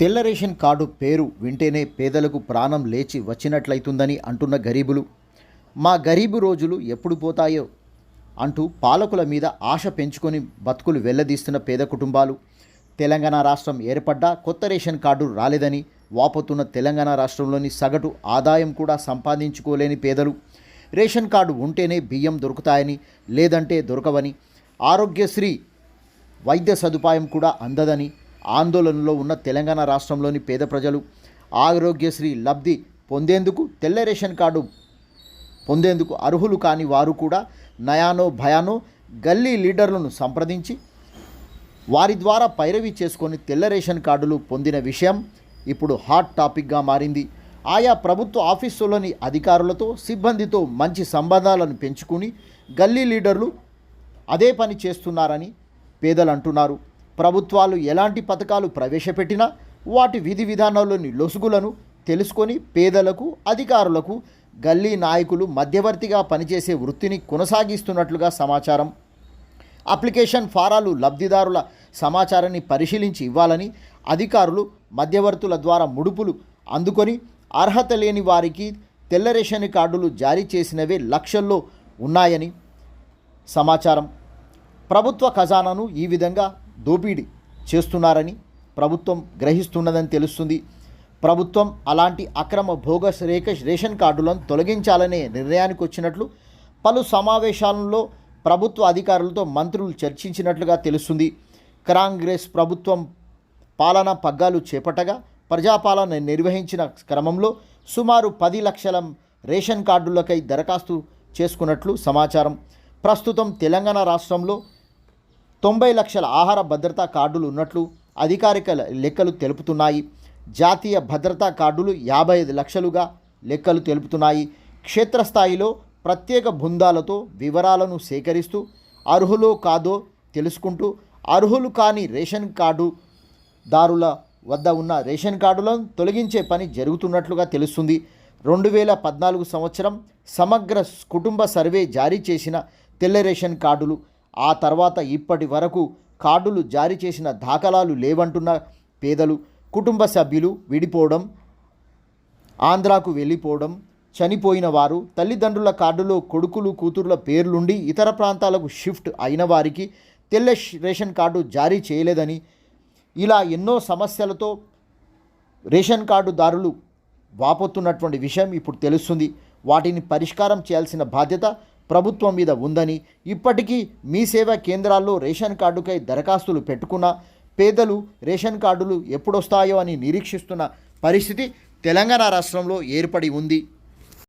తెల్ల ration card పేరు వింటేనే పేదలకు ప్రాణం లేచి వచ్చినట్లయితుందని అంటున్న గరీబులు. మా గరీబు రోజులు ఎప్పుడు పోతాయో అంటూ పాలకుల మీద ఆశ పెంచుకొని బతుకులు వెల్లదీస్తున్న పేద కుటుంబాలు. తెలంగాణ రాష్ట్రం ఏర్పడ్డా కొత్త రేషన్ కార్డు రాలేదని వాపోతున్న తెలంగాణ రాష్ట్రంలోని సగటు ఆదాయం కూడా సంపాదించుకోలేని పేదలు. రేషన్ కార్డు ఉంటేనే బియ్యం దొరుకుతాయని లేదంటే దొరకవని ఆరోగ్యశ్రీ వైద్య సదుపాయం కూడా అందదని ఆందోళనలో ఉన్న తెలంగాణ రాష్ట్రంలోని పేద ప్రజలు ఆరోగ్యశ్రీ లబ్ధి పొందేందుకు తెల్ల రేషన్ కార్డు పొందేందుకు అర్హులు కాని వారు కూడా నయానో భయానో గల్లీ లీడర్లను సంప్రదించి వారి ద్వారా పైరవీ చేసుకొని తెల్ల రేషన్ కార్డులు పొందిన విషయం ఇప్పుడు హాట్ టాపిక్గా మారింది. ఆయా ప్రభుత్వ ఆఫీసులోని అధికారులతో సిబ్బందితో మంచి సంబంధాలను పెంచుకుని గల్లీ లీడర్లు అదే పని చేస్తున్నారని పేదలు అంటున్నారు ప్రభుత్వాలు ఎలాంటి పథకాలు ప్రవేశపెట్టినా వాటి విధి విధానాల్లోని లొసుగులను తెలుసుకొని పేదలకు అధికారులకు గల్లీ నాయకులు మధ్యవర్తిగా పనిచేసే వృత్తిని కొనసాగిస్తున్నట్లుగా సమాచారం. అప్లికేషన్ ఫారాలు లబ్ధిదారుల సమాచారాన్ని పరిశీలించి ఇవ్వాలని అధికారులు మధ్యవర్తుల ద్వారా ముడుపులు అందుకొని అర్హత లేని వారికి తెల్ల రేషన్ కార్డులు జారీ చేసినవే లక్షల్లో ఉన్నాయని సమాచారం. ప్రభుత్వ ఖజానాను ఈ విధంగా దోపిడీ చేస్తున్నారని ప్రభుత్వం గ్రహిస్తున్నదని తెలుస్తుంది. ప్రభుత్వం అలాంటి అక్రమ భోగస్ రేఖ రేషన్ కార్డులను తొలగించాలనే నిర్ణయానికి వచ్చినట్లు పలు సమావేశాలలో ప్రభుత్వ అధికారులతో మంత్రులు చర్చించినట్లుగా తెలుస్తుంది. కాంగ్రెస్ ప్రభుత్వం పాలనా పగ్గాలు చేపట్టగా ప్రజాపాలన నిర్వహించిన క్రమంలో సుమారు పది లక్షల రేషన్ కార్డులకై దరఖాస్తు చేసుకున్నట్లు సమాచారం. ప్రస్తుతం తెలంగాణ రాష్ట్రంలో తొంభై లక్షల ఆహార భద్రతా కార్డులు ఉన్నట్లు అధికారిక లెక్కలు తెలుపుతున్నాయి. జాతీయ భద్రతా కార్డులు యాభై ఐదు లక్షలుగా లెక్కలు తెలుపుతున్నాయి. క్షేత్రస్థాయిలో ప్రత్యేక బృందాలతో వివరాలను సేకరిస్తూ అర్హులో కాదో తెలుసుకుంటూ అర్హులు కాని రేషన్ కార్డు దారుల వద్ద ఉన్న రేషన్ కార్డులను తొలగించే పని జరుగుతున్నట్లుగా తెలుస్తుంది. రెండు వేల పద్నాలుగు సంవత్సరం సమగ్ర కుటుంబ సర్వే జారీ చేసిన తెల్ల రేషన్ కార్డులు ఆ తర్వాత ఇప్పటి వరకు కార్డులు జారీ చేసిన దాఖలాలు లేవంటున్న పేదలు కుటుంబ సభ్యులు విడిపోవడం ఆంధ్రాకు వెళ్ళిపోవడం చనిపోయిన వారు తల్లిదండ్రుల కార్డులో కొడుకులు కూతుర్ల పేర్లుండి ఇతర ప్రాంతాలకు షిఫ్ట్ అయిన వారికి తెల్ల రేషన్ కార్డు జారీ చేయలేదని ఇలా ఎన్నో సమస్యలతో రేషన్ కార్డుదారులు వాపోతున్నటువంటి విషయం ఇప్పుడు తెలుస్తుంది. వాటిని పరిష్కారం చేయాల్సిన బాధ్యత ప్రభుత్వం మీద ఉందని ఇప్పటికీ మీ సేవా కేంద్రాల్లో రేషన్ కార్డుకై దరఖాస్తులు పెట్టుకున్న పేదలు రేషన్ కార్డులు ఎప్పుడొస్తాయో అని నిరీక్షిస్తున్న పరిస్థితి తెలంగాణ రాష్ట్రంలో ఏర్పడి ఉంది.